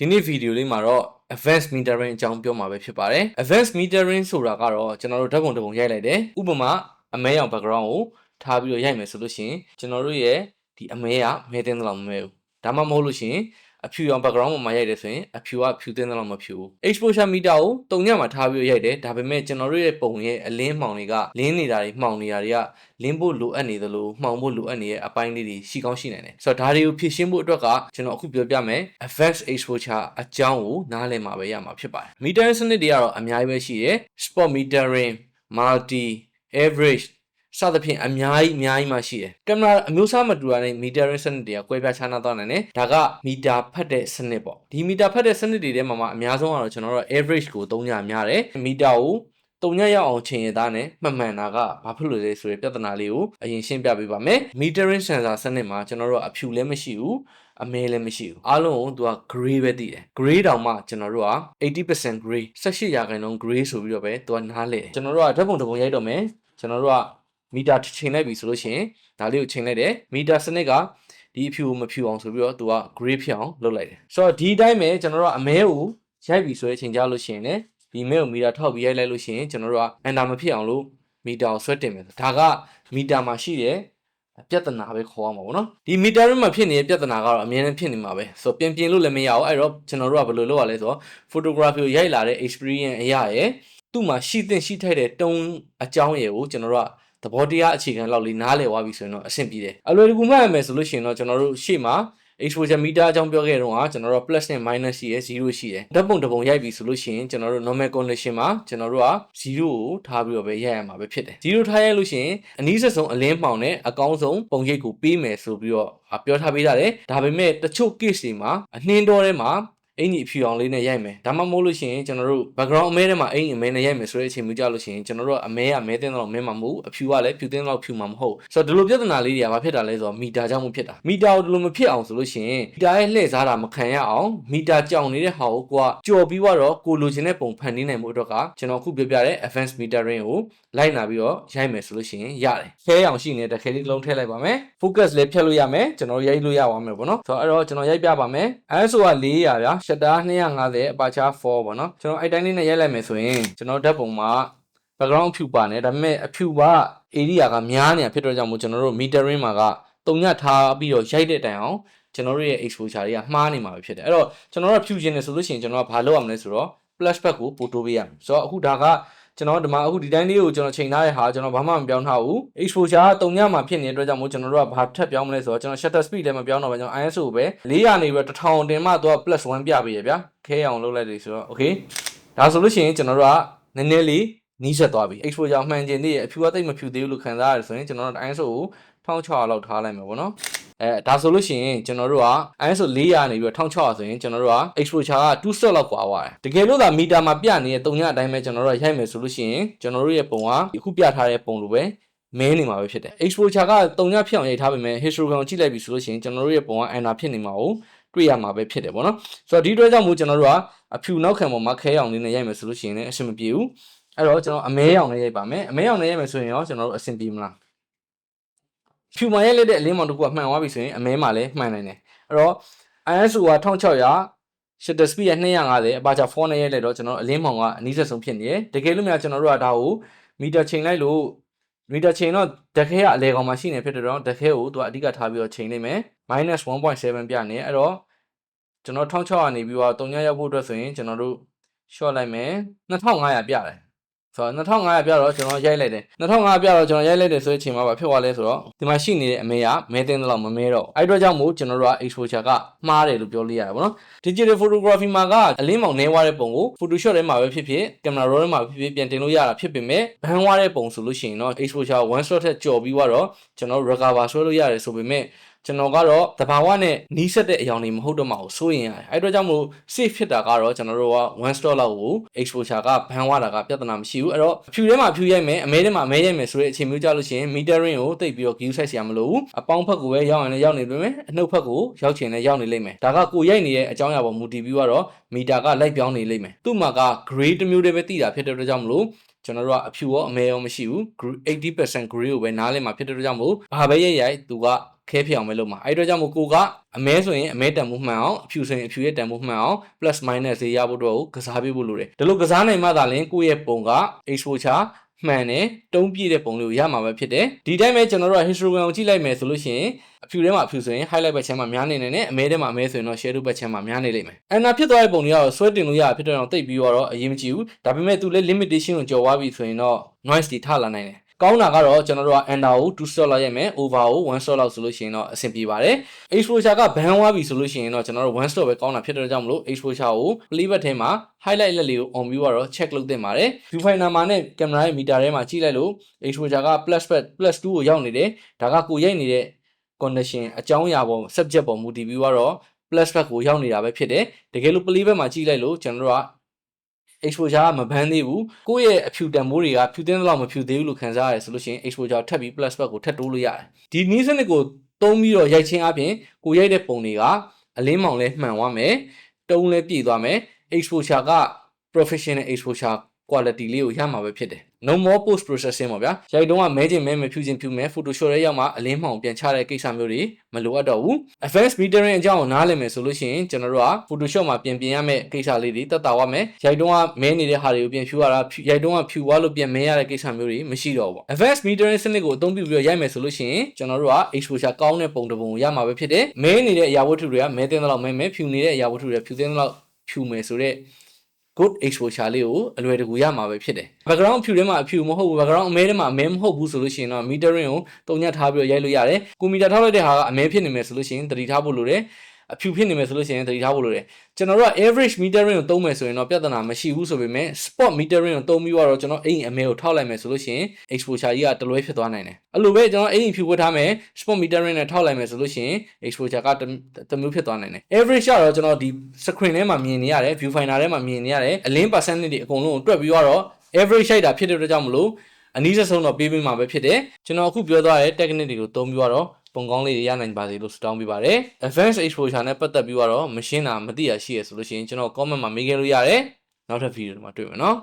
ဒီနေ့ဗီဒီယိုလေးမှာတော့ advanced metering အကြောင်းပြောမှာပဲဖြစ်ပါတယ် advanced metering ဆိုတာကတော့ကျွန်တော်တို့ဓာတ်ပုံတစ်ပုံရိုက်လိုက်တယ်ဥပမာအမဲရောင် background ကိုထားပြီးတော့ရိုက်မယ်ဆိုလို့ရှိရင်ကျွန်တော်တို့ရဲ့ဒီအမဲကမဲတင်းသလောက်မမဲဘူးဒါမှမဟုတ်လို့ရှိရင် အဖြူရောင် background ပေါ်မှာရိုက်တယ်ဆိုရင်အဖြူကဖြူတင်းသလောက်မဖြူဘူး exposure meter ကိုတုံညမှာထားပြီးတော့ရိုက်တယ်ဒါပေမဲ့ကျွန်တော်တို့ရဲ့ပုံရဲ့အလင်းမှောင်တွေကလင်းနေတာတွေမှောင်နေတာတွေကလင်းဖို့လိုအပ်နေသလိုမှောင်ဖို့လိုအပ်နေတဲ့အပိုင်းလေးတွေရှိကောင်းရှိနိုင်တယ်ဆိုတော့ဒါတွေကိုဖြည့်ရှင်းဖို့အတွက်ကကျွန်တော်အခုပြောပြမယ် advanced exposure အကြောင်းကိုနားလည်မှာပဲရမှာဖြစ်ပါတယ် metering စနစ်တွေကတော့အများကြီးပဲရှိတယ် spot metering multi average စသဖြင့်အများကြီးအများကြီးမှရှိတယ်ကင်မရာအမျိုးအစားမတူတာနဲ့ metering စနစ်တွေကကွဲပြားခြားနားသွားနိုင်တယ်ဒါကမီတာဖတ်တဲ့စနစ်ပေါ့ဒီမီတာဖတ်တဲ့စနစ်တွေထဲမှာမှအများဆုံးကတော့ကျွန်တော်တို့ average ကိုသုံးကြများတယ်မီတာကိုတုံညရောက်အောင်ချိန်ရသားနဲ့မှတ်မှန်တာကဘာဖြစ်လို့လဲဆိုတဲ့ပြဿနာလေးကိုအရင်ရှင်းပြပေးပါမယ် metering sensor စနစ်မှာကျွန်တော်တို့ကအဖြူလည်းမရှိဘူးအမဲလည်းမရှိဘူးအားလုံးကိုသူက gray ပဲတည်တယ် gray တောင်မှကျွန်တော်တို့က80% gray 18ရာခိုင်နှုန်း gray ဆိုပြီးတော့ပဲသူကနားလဲတယ်ကျွန်တော်တို့ကဓာတ်ပုံတစ်ပုံရိုက်တော့မယ်ကျွန်တော်တို့က မီတာချိန်လိုက်ပြီဆိုလို့ရှိရင်ဒါလေးကိုချိန်လိုက်တယ်မီတာစနစ်ကဒီအဖြူကိုမဖြူအောင်ဆိုပြီးတော့သူက gray ဖြစ်အောင်လုပ်လိုက်တယ်ဆိုတော့ဒီအတိုင်းပဲကျွန်တော်တို့ကအမဲကိုရိုက်ပြီဆိုတဲ့အချိန်ကြလို့ရှိရင်လည်းဒီမဲကိုမီတာထောက်ပြီးရိုက်လိုက်လို့ရှိရင်ကျွန်တော်တို့ကအန်တာမဖြစ်အောင်လို့မီတာကိုဆွဲတင်မယ်ဒါကမီတာမှာရှိတဲ့ပြဿနာပဲခေါ်ရမှာပေါ့နော်ဒီမီတာရင်းမှာဖြစ်နေတဲ့ပြဿနာကတော့အမြဲတမ်းဖြစ်နေမှာပဲဆိုတော့ပြင်ပြင်လို့လည်းမရအောင်အဲ့တော့ကျွန်တော်တို့ကဘယ်လိုလုပ်ရလဲဆိုတော့ photography ကိုရိုက်လာတဲ့ experience အရာရဲ့သူ့မှာရှိသင့်ရှိထိုက်တဲ့တုံးအကြောင်းအရာကိုကျွန်တော်တို့က သဘောတရားအခြေခံလောက်လေးနားလည်သွားပြီဆိုရင်တော့အဆင်ပြေတယ်အလွယ်တကူမှတ်ရမယ်ဆိုလို့ရှိရင်တော့ကျွန်တော်တို့ရှေ့မှာ exposure meter အကြောင်းပြောခဲ့တော့ကကျွန်တော်တို့ plus နဲ့ minus ရှိရယ်0ရှိရယ်ဓာတ်ပုံတစ်ပုံရိုက်ပြီဆိုလို့ရှိရင်ကျွန်တော်တို့ normal condition မှာကျွန်တော်တို့က0ကိုထားပြီးတော့ပဲရိုက်ရမှာပဲဖြစ်တယ်0ထားရိုက်လို့ရှိရင်အနည်းဆက်ဆုံးအလင်းမှောင်နဲ့အကောင်းဆုံးပုံရိပ်ကိုပေးမယ်ဆိုပြီးတော့ပြောထားပေးကြတယ်ဒါပေမဲ့တချို့ case တွေမှာအနှင်းတော်ထဲမှာ အင်ကြီးအဖြူအောင်လေးနဲ့ရိုက်မယ်ဒါမှမဟုတ်လို့ရှိရင်ကျွန်တော်တို့ background အမဲထဲမှာအင်ကြီးအမဲနဲ့ရိုက်မယ်ဆိုတဲ့အချိန်မျိုးကြလို့ရှိရင်ကျွန်တော်တို့ကအမဲကမဲတင်းတော့မဲမှာမဟုတ်အဖြူကလည်းဖြူတင်းတော့ဖြူမှာမဟုတ်ဆိုတော့ဒီလိုပြဿနာလေးတွေကဘာဖြစ်တာလဲဆိုတော့မီတာကြောင့်မဖြစ်တာမီတာကိုဒီလိုမဖြစ်အောင်ဆိုလို့ရှိရင်မီတာရဲ့လှည့်စားတာမခံရအောင်မီတာကြောင်နေတဲ့ဟာကိုကိုကကြော်ပြီးတော့ကိုလိုချင်တဲ့ပုံဖန်တီးနိုင်မှုအတွက်ကကျွန်တော်အခုပြောပြတဲ့ advanced metering ကိုလိုက်နာပြီးတော့ရိုက်မယ်ဆိုလို့ရှိရင်ရတယ်ခဲအောင်ရှိနေတဲ့ခဲလေးတစ်လုံးထည့်လိုက်ပါမယ် focus လေးဖြတ်လို့ရမယ်ကျွန်တော်ရိုက်လို့ရပါမယ်ပေါ့နော်ဆိုတော့အဲ့တော့ကျွန်တော်ရိုက်ပြပါမယ် ISO က400ဗျာ shutter 250 aperture 4ပေါ့နော်ကျွန်တော်အဲ့တိုင်းလေးနဲ့ရိုက်လိုက်မယ်ဆိုရင်ကျွန်တော်ဓာတ်ပုံမှာ background ဖြူပါနေဒါပေမဲ့အဖြူက area ကများနေတာဖြစ်တော့ကြောင့်မို့ကျွန်တော်တို့ metering မှာကတုံညထားပြီးတော့ရိုက်တဲ့တိုင်အောင်ကျွန်တော်တို့ရဲ့ exposure တွေကမှားနေမှာပဲဖြစ်တယ်အဲ့တော့ကျွန်တော်တို့ဖြူခြင်းနေဆိုလို့ရှိရင်ကျွန်တော်ကဘာလုပ်ရမလဲဆိုတော့ flashback ကိုပို့တိုးပေးရမယ်ဆိုတော့အခုဒါက ကျွန်တော်ဒီမှာအခုဒီတိုင်းလေးကိုကျွန်တော်ချိန်ထားတဲ့ဟာကျွန်တော်ဘာမှမပြောင်းထားဘူး exposure ကတုံညမှာဖြစ်နေတဲ့အတွက်ကြောင့်မို့ကျွန်တော်တို့ကဘာထပ်ပြောင်းမလဲဆိုတော့ကျွန်တော် shutter speed လည်းမပြောင်းတော့ဘူးကျွန်တော် ISO ကိုပဲ400နေပြီးတော့1000တင်မှသူက plus 1ပြပေးရဗျာခဲအောင်လုပ်လိုက်တယ်ဆိုတော့ okay ဒါဆိုလို့ရှိရင်ကျွန်တော်တို့ကနည်းနည်းလေးနီးစက်သွားပြီ exposure မှန်ကျင်သေးရဲ့အဖြူအသိပ်မဖြူသေးဘူးလို့ခံစားရတယ်ဆိုရင်ကျွန်တော်တို့ ISO ကို1600လောက်ထားလိုက်မယ်ပေါ့နော် အဲဒါဆိုလို့ရှိရင်ကျွန်တော်တို့က ISO 400နေပြီးတော့1600ဆိုရင်ကျွန်တော်တို့က exposure က2 step လောက်ကွာသွားတယ်တကယ်လို့သာမီတာမှာပြနေတဲ့တုံညအတိုင်းပဲကျွန်တော်တို့ရိုက်မယ်ဆိုလို့ရှိရင်ကျွန်တော်တို့ရဲ့ပုံကအခုပြထားတဲ့ပုံလိုပဲမင်းနေမှာပဲဖြစ်တယ် exposure ကတုံညဖြစ်အောင်ရိုက်ထားပေမဲ့ histogram ကိုကြည့်လိုက်ပြီဆိုလို့ရှိရင်ကျွန်တော်တို့ရဲ့ပုံက enter ဖြစ်နေမှာကိုတွေ့ရမှာပဲဖြစ်တယ်ပေါ့နော်ဆိုတော့ဒီအတွက်ကြောင့်မို့ကျွန်တော်တို့ကအဖြူနောက်ခံပေါ်မှာခဲအောင်လေးနဲ့ရိုက်မယ်ဆိုလို့ရှိရင်လည်းအဆင်မပြေဘူးအဲ့တော့ကျွန်တော်အမဲရောင်နဲ့ရိုက်ပါမယ်အမဲရောင်နဲ့ရိုက်မယ်ဆိုရင်ရောကျွန်တော်တို့အဆင်ပြေမလား ဖြူမရိုက်လိုက်တဲ့အလင်းမောင်တစ်ခုကမှန်သွားပြီဆိုရင်အမဲမှာလည်းမှန်နိုင်တယ်အဲ့တော့ ISO က1600 shutter speed က250အပါချာ4နဲ့ရိုက်လိုက်တော့ကျွန်တော်အလင်းမောင်ကအနည်းဆက်ဆုံးဖြစ်နေတယ်တကယ်လို့များကျွန်တော်တို့ကဒါကိုမီတာချိန်လိုက်လို့မီတာချိန်တော့တခဲကအလဲကောင်မှာရှိနေဖြစ်တဲ့တော့တခဲကိုသူကအဓိကထားပြီးတော့ချိန်လိုက်မယ် -1.7 ပြနေအဲ့တော့ကျွန်တော်1600နေပြီးတော့3ညရောက်ဖို့အတွက်ဆိုရင်ကျွန်တော်တို့ short လိုက်မယ်2500ပြတယ် ဆိုတော့2500ပြတော့ကျွန်တော်ရိုက်လိုက်တယ်2500ပြတော့ကျွန်တော်ရိုက်လိုက်တယ်ဆိုတဲ့အချိန်မှာဘာဖြစ်သွားလဲဆိုတော့ဒီမှာရှိနေတဲ့အမေကမဲတင်းတော့မမဲတော့အဲ့အတွက်ကြောင့်မို့ကျွန်တော်တို့က exposure ကမှားတယ်လို့ပြောလို့ရတယ်ဗောနော် digital photography မှာကအလင်းမောင်နေဝါတဲ့ပုံကို photoshop ထဲမှာပဲဖြစ်ဖြစ် camera roll ထဲမှာဖြစ်ဖြစ်ပြန်တင်လို့ရတာဖြစ်ပေမဲ့ဘန်းဝါတဲ့ပုံဆိုလို့ရှိရင်တော့ exposure 1 shot ထက်ကျော်ပြီးတော့ကျွန်တော် recover ဆွဲလို့ရတယ်ဆိုပေမဲ့ ကျွန်တော်ကတော့တဘာဝနဲ့နီးစက်တဲ့အယောင်တွေမဟုတ်တော့မှကိုစိုးရင်ရတယ်အဲ့အတွက်ကြောင့်မို့ safe ဖြစ်တာကတော့ကျွန်တော်တို့က1 stop လောက်ကို exposure ကဘန်းဝတာကပြဿနာမရှိဘူးအဲ့တော့ဖြူထဲမှာဖြူရိုက်မယ်အမဲထဲမှာအမဲရိုက်မယ်ဆိုတဲ့အချိန်မျိုးကြလို့ရှိရင် metering ကိုတိတ်ပြီးတော့ view size ရမလို့ဘူးအပေါင်းဖက်ကိုပဲရောက်ရင်လည်းရောက်နေပြီမယ်အနှုတ်ဖက်ကိုရောက်ချင်လည်းရောက်နေလိမ့်မယ်ဒါကကိုရိုက်နေတဲ့အကြောင်းအရာပေါ်မူတည်ပြီးတော့မီတာကလိုက်ပြောင်းနေလိမ့်မယ်သူ့မှာက grade တစ်မျိုးတည်းပဲတည်တာဖြစ်တဲ့အတွက်ကြောင့်မလို့ကျွန်တော်တို့ကအဖြူရောအမဲရောမရှိဘူး80% grade ကိုပဲနားလည်မှာဖြစ်တဲ့အတွက်ကြောင့်မို့ဘာပဲရိုက်ရိုက်သူက ခဲဖြစ်အောင်ပဲလုပ်မှာအဲ့တော့ကြောင့်မို့ကိုကအမဲဆိုရင်အမဲတန်မှုမှန်အောင်အဖြူဆိုရင်အဖြူရဲ့တန်မှုမှန်အောင် plus minus ဈေးရဖို့တော့ကိုကစားပေးဖို့လိုတယ်ဒီလိုကစားနိုင်မှသာလျှင်ကိုယ့်ရဲ့ပုံက exposure မှန်တယ်တုံးပြည့်တဲ့ပုံလေးကိုရမှာပဲဖြစ်တယ်ဒီတိုင်းပဲကျွန်တော်တို့က histogram ကိုကြည့်လိုက်မယ်ဆိုလို့ရှိရင်အဖြူထဲမှာအဖြူဆိုရင် highlight ဘက်ချမ်းမှာများနေနေနဲ့အမဲထဲမှာအမဲဆိုရင်တော့ shadow ဘက်ချမ်းမှာများနေလိမ့်မယ်အန်နာဖြစ်သွားတဲ့ပုံတွေကတော့ဆွဲတင်လို့ရဖြစ်တော့တိတ်ပြီးတော့အရေးမကြီးဘူးဒါပေမဲ့သူလည်း limitation ကိုကျော်သွားပြီဆိုရင်တော့ noise တွေထလာနိုင်တယ် ကောင်းတာကတော့ကျွန်တော်တို့က under ကို2 stop လောက်ရိုက်မယ် over ကို1 stop လောက်ဆိုလို့ရှိရင်တော့အဆင်ပြေပါတယ် exposure ကဘန်ဝါပြီဆိုလို့ရှိရင်တော့ကျွန်တော်တို့1 stop ပဲကောင်းတာဖြစ်တဲ့ကြောင့်မလို့ exposure ကို playback ထဲမှာ highlight လက်လေးကို on view ကတော့ check လုပ်သင့်ပါတယ် viewfinder မှာနဲ့ camera ရဲ့ meter ထဲမှာကြည့်လိုက်လို့ exposure က plus plus 2ကိုရောက်နေတယ်ဒါကကိုရိုက်နေတဲ့ condition အကြောင်းအရာပေါ် subject ပေါ်မူတည်ပြီးတော့ plus back ကိုရောက်နေတာပဲဖြစ်တယ်တကယ်လို့ playback မှာကြည့်လိုက်လို့ကျွန်တော်တို့က exposure ကမဘန်းသေးဘူးကိုယ့်ရဲ့အဖြူတန်မိုးတွေကဖြူတင်းသလောက်မဖြူသေးဘူးလို့ခံစားရတယ်ဆိုလို့ရှိရင် exposure ထပ်ပြီး plus back ကိုထပ်တိုးလို့ရတယ်ဒီနည်းစနစ်ကိုသုံးပြီးတော့ရိုက်ချင်းအပြင်ကိုရိုက်တဲ့ပုံတွေကအလင်းမောင်လဲမှန်သွားမယ်တုံးလဲပြည့်သွားမယ် exposure က professional exposure quality လေးကိုရမှာပဲဖြစ်တယ် no more post processing ပေါ့ဗျာရိုက်တုံးကမဲခြင်းမဲမဖြူခြင်းဖြူမဲ photoshop ရဲ့ရောက်မှာအလင်းမှောင်ပြန်ချတဲ့ကိစ္စမျိုးတွေမလိုအပ်တော့ဘူး advanced metering အကြောင်းကိုနားလည်မယ်ဆိုလို့ရှိရင်ကျွန်တော်တို့က photoshop မှာပြင်ပြင်ရမယ့်ကိစ္စလေးတွေတက်တာဝမယ်ရိုက်တုံးကမဲနေတဲ့ဟာတွေကိုပြင်ဖြူရတာဖြူရိုက်တုံးကဖြူသွားလို့ပြင်မဲရတဲ့ကိစ္စမျိုးတွေမရှိတော့ဘူးပေါ့ advanced metering စနစ်ကိုအသုံးပြုပြီးတော့ရိုက်မယ်ဆိုလို့ရှိရင်ကျွန်တော်တို့က exposure ကောင်းတဲ့ပုံတစ်ပုံကိုရမှာပဲဖြစ်တယ်မဲနေတဲ့အရာဝတ္ထုတွေကမဲတင်တဲ့လောက်မဲမဲဖြူနေတဲ့အရာဝတ္ထုတွေဖြူတင်တဲ့လောက်ဖြူမယ်ဆိုတော့ good exposure လေးကိုအလွယ်တကူရမှာပဲဖြစ်တယ် background ဖြူထဲမှာအဖြူမဟုတ်ဘူး background အမဲထဲမှာအမဲမဟုတ်ဘူးဆိုလို့ရှိရင်တော့ metering ကိုတုံညက်ထားပြီးတော့ရိုက်လို့ရတယ်ကိုမီတာထောက်လိုက်တဲ့ဟာကအမဲဖြစ်နေမယ်ဆိုလို့ရှိရင်သတိထားဖို့လိုတယ် အဖြူဖြစ်နေမယ်ဆိုလို့ရှိရင်သတိထားဖို့လိုတယ်ကျွန်တော်တို့က average metering ကိုသုံးမယ်ဆိုရင်တော့ပြဿနာမရှိဘူးဆိုပေမဲ့ spot metering ကိုသုံးပြီးတော့ကျွန်တော်အိမ်အမဲကိုထောက်လိုက်မယ်ဆိုလို့ရှိရင် exposure ကြီးကတလွဲဖြစ်သွားနိုင်တယ်အဲ့လိုပဲကျွန်တော်အိမ်ဖြူဝတ်ထားမယ် spot metering နဲ့ထောက်လိုက်မယ်ဆိုလို့ရှိရင် exposure ကတမျိုးဖြစ်သွားနိုင်တယ် average ကတော့ကျွန်တော်ဒီ screen ထဲမှာမြင်နေရတယ် viewfinder ထဲမှာမြင်နေရတယ်အလင်း percentage တွေအကုန်လုံးကိုတွက်ပြီးတော့ average ရှိုက်တာဖြစ်တဲ့အတွက်ကြောင့်မလို့အနည်းဆုံးတော့ပေးပေးမှာပဲဖြစ်တယ်ကျွန်တော်အခုပြောသွားတဲ့ technique တွေကိုသုံးပြီးတော့ ပုံကောင်းလေးတွေရနိုင်ပါစေလို့ဆုတောင်းပေးပါတယ် advanced exposure နဲ့ပတ်သက်ပြီးတော့မရှင်းတာမသိရရှိရဆိုလို့ရှိရင်ကျွန်တော် comment မှာမေးခဲ့လို့ရတယ်နောက်ထပ် video တွေမှာတွေ့မယ်နော်